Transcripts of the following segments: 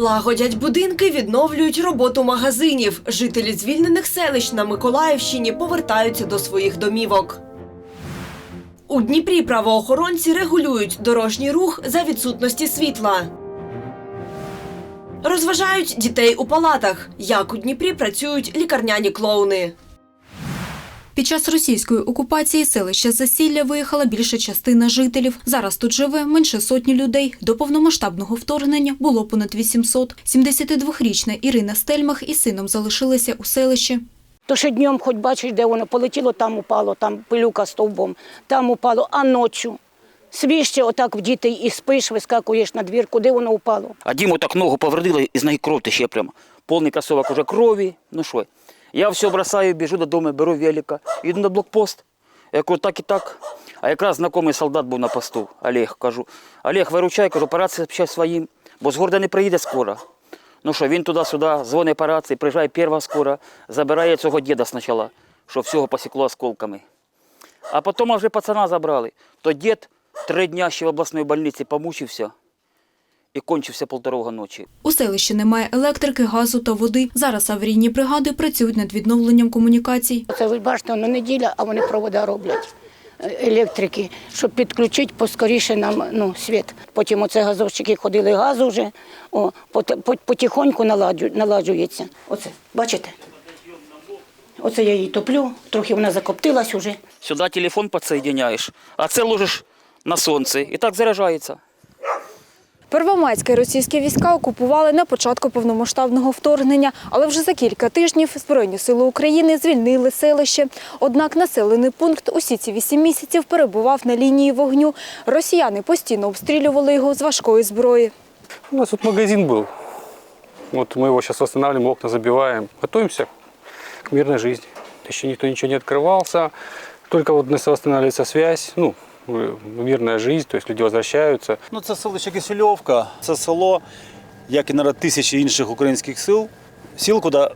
Лагодять будинки, відновлюють роботу магазинів. Жителі звільнених селищ на Миколаївщині повертаються до своїх домівок. У Дніпрі правоохоронці регулюють дорожній рух за відсутності світла. Розважають дітей у палатах. Як у Дніпрі працюють лікарняні клоуни. Під час російської окупації селища Засілля виїхала більша частина жителів. Зараз тут живе менше сотні людей. До повномасштабного вторгнення було понад 800. 72-річна Ірина Стельмах із сином залишилися у селищі. То що днем хоч бачиш, де воно полетіло, там упало, там пилюка стовбом, там упало, а ночі. Свіще отак в дітей і спиш, вискакуєш на двір, куди воно упало. А Діму так ногу повредили, і з неї кров тече прямо. Повний кросовок уже крові. Ну що? Я все бросаю, біжу додому, беру велика, йду на блокпост. Я кажу, так і так. А якраз знайомий солдат був на посту, Олег. Кажу, Олег, виручай, кажу, по рації общай своїм, бо з города не приїде скоро. Ну що, він туди-сюди, дзвонить по рації, приїжджає перша скоро, забирає цього діда спочатку, що всього посікло осколками. А потім вже пацана забрали. То дід три дня ще в обласній больниці помучився і кончився полтора ночі. У селищі немає електрики, газу та води. Зараз аварійні бригади працюють над відновленням комунікацій. Це ви бачите, воно неділя, а вони провода роблять. е, Електрики, щоб підключити поскоріше нам ну, світ. Потім оце газовщики ходили газу вже, о, пот- пот- потихоньку наладжується. Оце, бачите? Оце я її топлю, трохи вона закоптилась уже. Сюди телефон підсоєдняєш, а це ложиш на сонце і так заряджається. Первомайські російські війська окупували на початку повномасштабного вторгнення, але вже за кілька тижнів Збройні сили України звільнили селище. Однак населений пункт усі ці вісім місяців перебував на лінії вогню. Росіяни постійно обстрілювали його з важкої зброї. У нас тут магазин был. Вот мы его сейчас восстанавливаем, окна забиваем. Готовимся к мирной жизни. Еще никто ничего не открывался. Только вот у нас восстанавливается связь, ну, э, мирная жизнь, то есть люди возвращаются. Ну, це селище Кисельовка. Це село, як і наразі тисячі інших українських сил, сіл, куди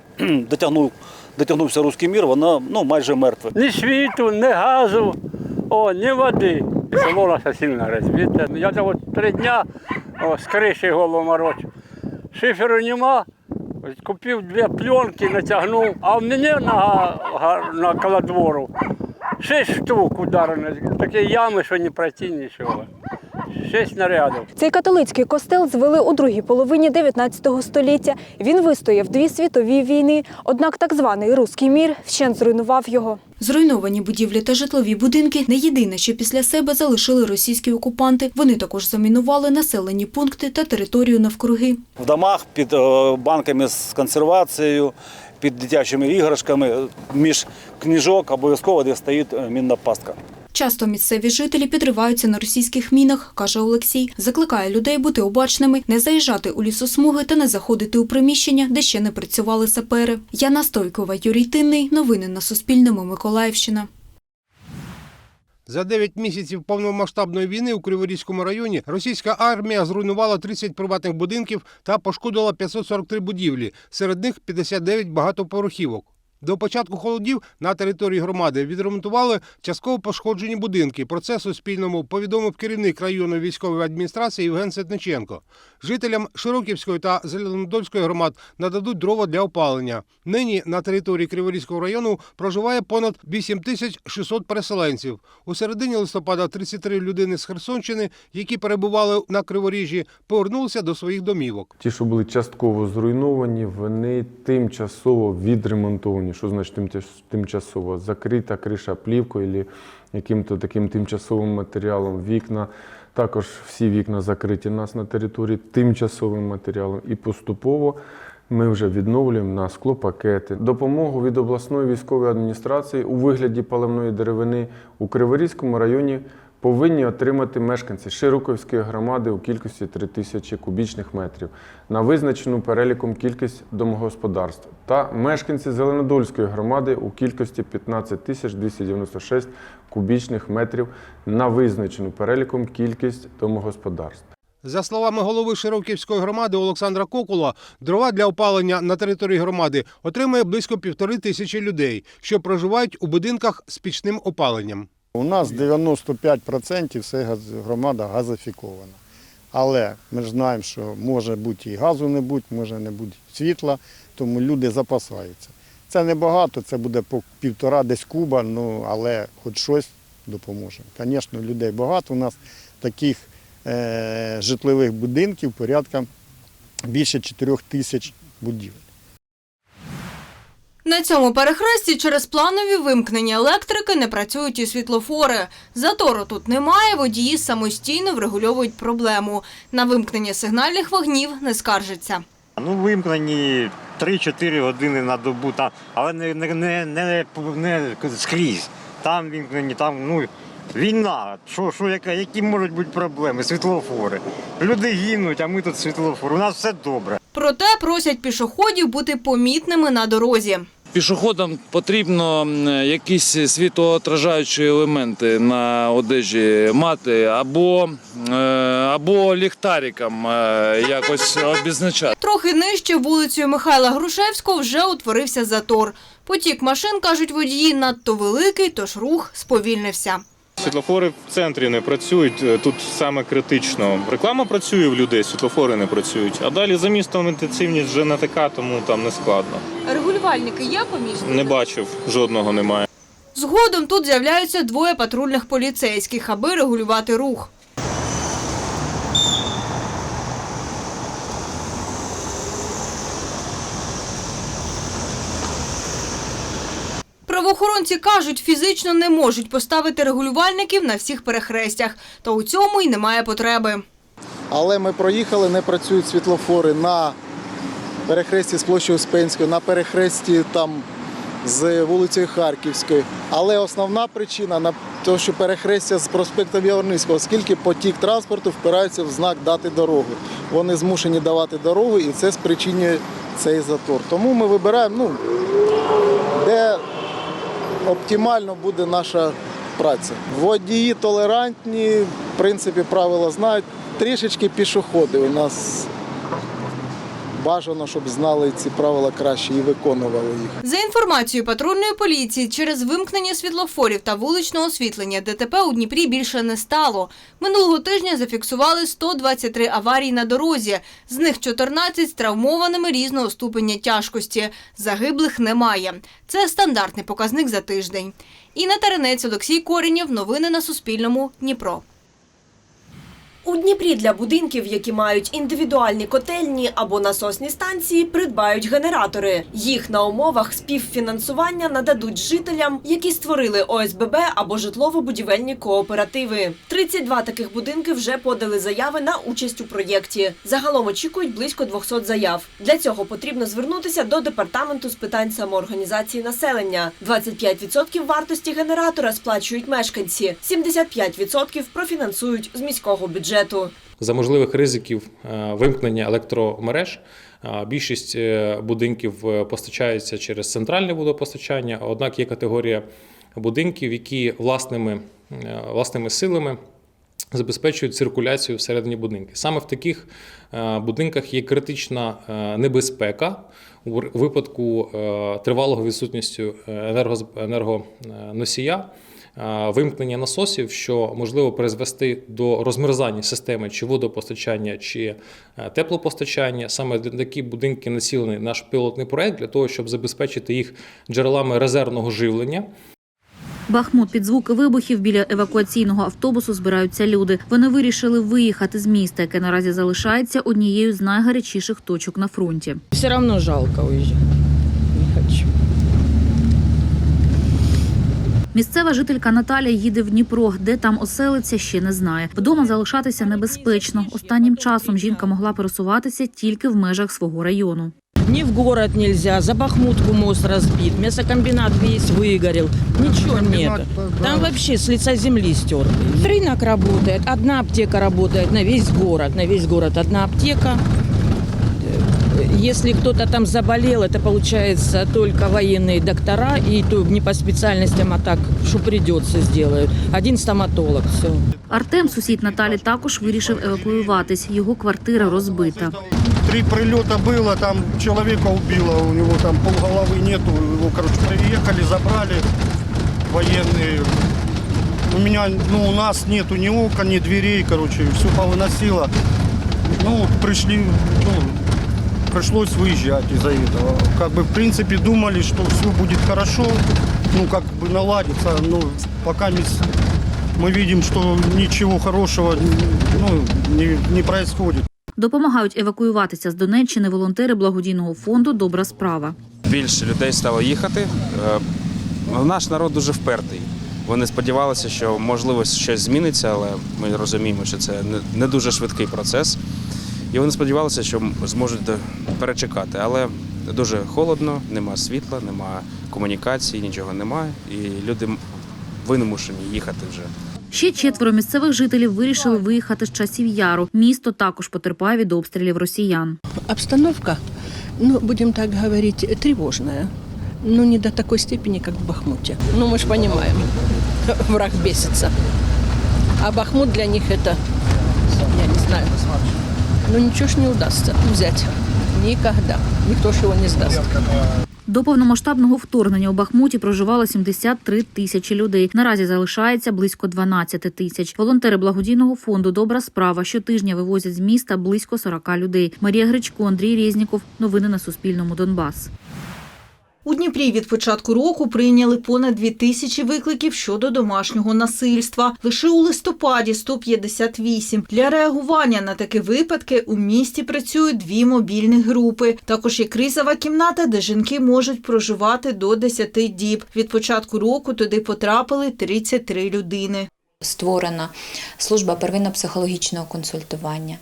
дотягнув, дотягнувся руський мір, воно ну, майже мертве. ні світу, ні газу, о, ні води. Село наше сильно розбите. Я це от три дня о, з криші голову морочу. Шиферу нема. Купив дві пленки, натягнув, а в мене на, на коло двору шість штук ударено. Такі ями, що не пройти нічого. Шість снарядів. Цей католицький костел звели у другій половині 19 століття. Він вистояв дві світові війни. Однак так званий руський мір вщент зруйнував його. Зруйновані будівлі та житлові будинки не єдине, що після себе залишили російські окупанти. Вони також замінували населені пункти та територію навкруги. В домах під банками з консервацією, під дитячими іграшками, між книжок обов'язково де стоїть е, мінна пастка. Часто місцеві жителі підриваються на російських мінах, каже Олексій. Закликає людей бути обачними, не заїжджати у лісосмуги та не заходити у приміщення, де ще не працювали сапери. Яна Стойкова, Юрій Тинний. Новини на Суспільному. Миколаївщина. За 9 місяців повномасштабної війни у Криворізькому районі російська армія зруйнувала 30 приватних будинків та пошкодила 543 будівлі, серед них 59 багатоповерхівок. До початку холодів на території громади відремонтували частково пошкоджені будинки. Про це Суспільному повідомив керівник районної військової адміністрації Євген Сетниченко. Жителям Широківської та Зеленодольської громад нададуть дрова для опалення. Нині на території Криворізького району проживає понад 8600 переселенців. У середині листопада 33 людини з Херсонщини, які перебували на Криворіжжі, повернулися до своїх домівок. Ті, що були частково зруйновані, вони тимчасово відремонтовані. Що значить тимчасово? Закрита криша плівкою або яким-то таким тимчасовим матеріалом. Вікна. Також всі вікна закриті у нас на території тимчасовим матеріалом. І поступово ми вже відновлюємо на склопакети. Допомогу від обласної військової адміністрації у вигляді паливної деревини у Криворізькому районі повинні отримати мешканці Широковської громади у кількості 3 тисячі кубічних метрів на визначену переліком кількість домогосподарств та мешканці Зеленодольської громади у кількості 15 тисяч 296 кубічних метрів на визначену переліком кількість домогосподарств. За словами голови Широківської громади Олександра Кокула, дрова для опалення на території громади отримує близько півтори тисячі людей, що проживають у будинках з пічним опаленням. У нас 95% все громада газифікована. Але ми ж знаємо, що може бути і газу не бути, може не бути світла, тому люди запасаються. Це небагато, це буде по півтора десь куба, ну але хоч щось допоможе. Звісно, людей багато. У нас таких е, житлових будинків порядка більше 4 тисяч будівель. На цьому перехресті через планові вимкнення електрики не працюють і світлофори. Затору тут немає, водії самостійно врегульовують проблему. На вимкнення сигнальних вогнів не скаржаться. Ну, вимкнені 3-4 години на добу, там, але не, не, не, не, не скрізь. Там вимкнені, там ну, війна. Що, що, яка, які можуть бути проблеми? Світлофори. Люди гинуть, а ми тут світлофори. У нас все добре. Проте просять пішоходів бути помітними на дорозі. Пішоходам потрібно якісь світоотражаючі елементи на одежі мати або, е, або ліхтариком е, якось обізначати. Трохи нижче вулицею Михайла Грушевського вже утворився затор. Потік машин, кажуть водії, надто великий, тож рух сповільнився. Світлофори в центрі не працюють, е, тут саме критично. Реклама працює в людей, світлофори не працюють. А далі за містом інтенсивність вже не така, тому там не складно. Регулювальники є по? Не бачив, жодного немає. Згодом тут з'являються двоє патрульних поліцейських, аби регулювати рух. Правоохоронці кажуть, фізично не можуть поставити регулювальників на всіх перехрестях, та у цьому й немає потреби. Але ми проїхали, не працюють світлофори на перехресті з площі Успенської, на перехресті там з вулицею Харківської. Але основна причина на те, що перехрестя з проспектом Яворницького, оскільки потік транспорту впирається в знак дати дорогу. Вони змушені давати дорогу і це спричинює цей затор. Тому ми вибираємо, ну, де оптимально буде наша праця. Водії толерантні, в принципі, правила знають. Трішечки пішоходи. У нас бажано, щоб знали ці правила краще і виконували їх. За інформацією патрульної поліції, через вимкнення світлофорів та вуличного освітлення ДТП у Дніпрі більше не стало. Минулого тижня зафіксували 123 аварії на дорозі. З них 14 з травмованими різного ступеня тяжкості. Загиблих немає. Це стандартний показник за тиждень. Інна Таренець, Олексій Корінєв. Новини на Суспільному. Дніпро. У Дніпрі для будинків, які мають індивідуальні котельні або насосні станції, придбають генератори. Їх на умовах співфінансування нададуть жителям, які створили ОСББ або житлово-будівельні кооперативи. 32 таких будинки вже подали заяви на участь у проєкті. Загалом очікують близько 200 заяв. Для цього потрібно звернутися до департаменту з питань самоорганізації населення. 25% вартості генератора сплачують мешканці, 75% профінансують з міського бюджету. За можливих ризиків е, вимкнення електромереж е, більшість е, будинків постачається через центральне водопостачання, однак є категорія будинків, які власними, власними силами забезпечують циркуляцію всередині будинку. Саме в таких е, будинках є критична е, небезпека у випадку е, тривалого відсутністю енергоносія. е, Вимкнення насосів, що можливо призвести до розмерзання системи чи водопостачання, чи е, теплопостачання. Саме для такі будинки націлений наш пілотний проект для того, щоб забезпечити їх джерелами резервного живлення. Бахмут під звуки вибухів біля евакуаційного автобусу збираються люди. Вони вирішили виїхати з міста, яке наразі залишається однією з найгарячіших точок на фронті. Все одно жалко уїжджати. Не хочу. Місцева жителька Наталя їде в Дніпро, де там оселиться, ще не знає. Вдома залишатися небезпечно. Останнім часом жінка могла пересуватися тільки в межах свого району. Ни в город нельзя, за Бахмутку мост разбит, мясокомбинат весь выгорел, ничего нет. Там вообще с лица земли стер. Рынок работает, одна аптека работает на весь город, на весь город одна аптека. Э, Если кто-то там заболел, это получается только военные доктора, и то не по специальностям, а так, что придется, сделают. Один стоматолог, все. Артем, сусід Наталі, також вирішив евакуюватись. Його квартира розбита. Три прильота було, там чоловіка вбило, у нього там полголови нету. Його, короче, приїхали, забрали воєнні. У меня, ну, у нас нету ни окон, ни дверей, короче, все повыносило. Ну, пришли, ну, пришлось выезжать из-за этого. Как бы, в принципе, думали, что все будет хорошо, ну, как бы наладится, но пока не с- мы видим, что ничего хорошего ну, не, не происходит. Допомагають евакуюватися з Донеччини волонтери благодійного фонду Добра справа. більше людей стало їхати. Е, Наш народ дуже впертий. Вони сподівалися, що можливо щось зміниться, але ми розуміємо, що це не- дуже швидкий процес. І вони сподівалися, що зможуть перечекати. Але дуже холодно, нема світла, нема комунікації, нічого немає. І люди вимушені їхати вже. Ще четверо місцевих жителів вирішили виїхати з часів яру. Місто також потерпає від обстрілів росіян. Обстановка, ну, будем так говорить, тревожная. Ну, не до такой степени, как в Бахмуте. Ну, мы же понимаем, враг бесится. А Бахмут для них это, я не знаю, ну, ничего ж не удастся взять. Никогда. Никто ж его не сдаст. До повномасштабного вторгнення у Бахмуті проживало 73 тисячі людей. Наразі залишається близько 12 тисяч. Волонтери благодійного фонду Добра справа щотижня вивозять з міста близько 40 людей. Марія Гречко, Андрій Резніков. Новини на Суспільному. Донбас. У Дніпрі від початку року прийняли понад 2 тисячі викликів щодо домашнього насильства. Лише у листопаді 158. Для реагування на такі випадки у місті працюють дві мобільні групи. Також є кризова кімната, де жінки можуть проживати до 10 діб. Від початку року туди потрапили 33 людини. Створена служба первинно-психологічного консультування.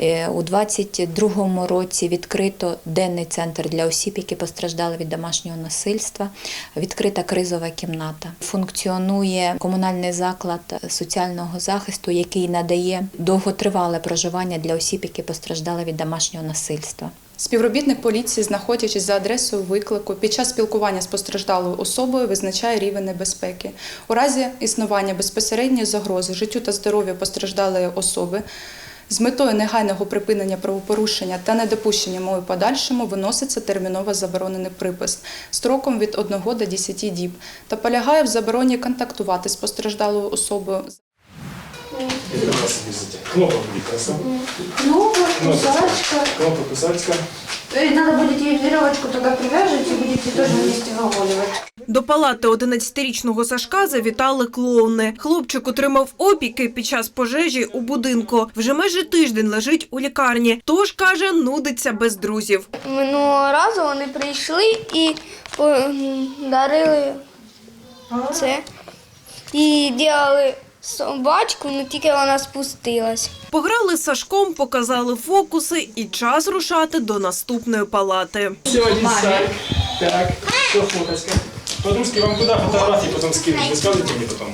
Е, У 2022 році відкрито денний центр для осіб, які постраждали від домашнього насильства. Відкрита кризова кімната. Функціонує комунальний заклад соціального захисту, який надає довготривале проживання для осіб, які постраждали від домашнього насильства. Співробітник поліції, знаходячись за адресою виклику, під час спілкування з постраждалою особою визначає рівень небезпеки. У разі існування безпосередньої загрози життю та здоров'ю постраждалої особи з метою негайного припинення правопорушення та недопущення мови подальшому виноситься терміново заборонений припис строком від 1 до 10 діб та полягає в забороні контактувати з постраждалою особою. Кнопка будет красава. Кнопка, кусачка. Кнопка кусачка. Надо будет ей веревочку туда привяжете будете тоже вместе выгуливать. До палати 11-річного Сашка завітали клоуни. Хлопчик отримав опіки під час пожежі у будинку. Вже майже тиждень лежить у лікарні. Тож каже, нудиться без друзів. Минулого разу вони прийшли і дарили це. І робили собачку, ну тільки вона спустилась. Пограли з Сашком, показали фокуси і час рушати до наступної палати. Сьогодні. Так, что фоточка? По-русски вам куда фотографии потом скинуть? Вы скажете мне потом?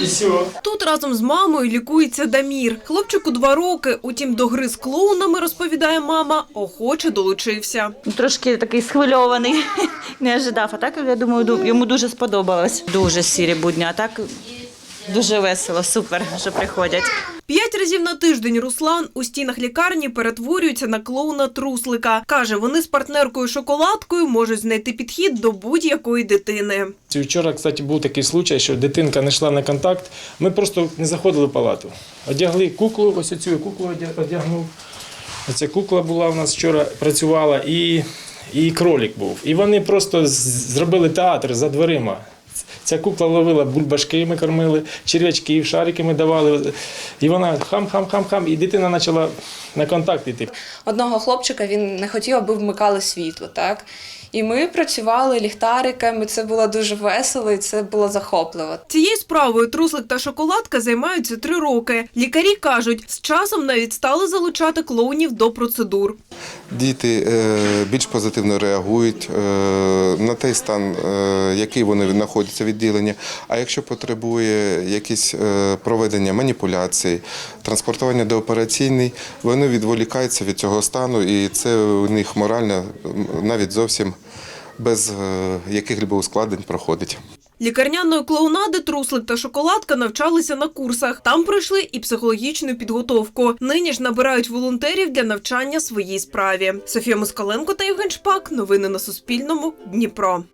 І все. Тут разом з мамою лікується Дамір. Хлопчику два роки, утім, до гри з клоунами, розповідає мама, охоче долучився. Трошки такий схвильований, не ожидав. А так, я думаю, ду- йому дуже сподобалось. Дуже сірі будні, а так дуже весело, супер, що приходять. П'ять разів на тиждень Руслан у стінах лікарні перетворюється на клоуна труслика. Каже, вони з партнеркою шоколадкою можуть знайти підхід до будь-якої дитини. Вчора, кстати, був такий случай, що дитинка не йшла на контакт. Ми просто не заходили в палату. Одягли куклу, ось цю куклу одягнув. Оця кукла була у нас вчора, працювала, і, і кролик був. І вони просто зробили театр за дверима. Ця кукла ловила бульбашки, ми кормили, черв'ячки, шарики ми давали. І вона хам-хам-хам-хам, і дитина почала на контакт йти. Одного хлопчика він не хотів, аби вмикали світло, так? І ми працювали ліхтариками, це було дуже весело і це було захопливо. Цією справою труслик та шоколадка займаються три роки. Лікарі кажуть, з часом навіть стали залучати клоунів до процедур. Діти е, більш позитивно реагують е, на той стан, е, який вони знаходяться відділенні. А якщо потребує якісь е, проведення маніпуляцій, транспортування до операційної, вони відволікаються від цього стану, і це у них морально навіть зовсім без е, яких-либо ускладнень проходить. Лікарняної клоунади труслик та шоколадка навчалися на курсах. Там пройшли і психологічну підготовку. Нині ж набирають волонтерів для навчання своїй справі. Софія Москаленко та Євген Шпак. Новини на Суспільному. Дніпро.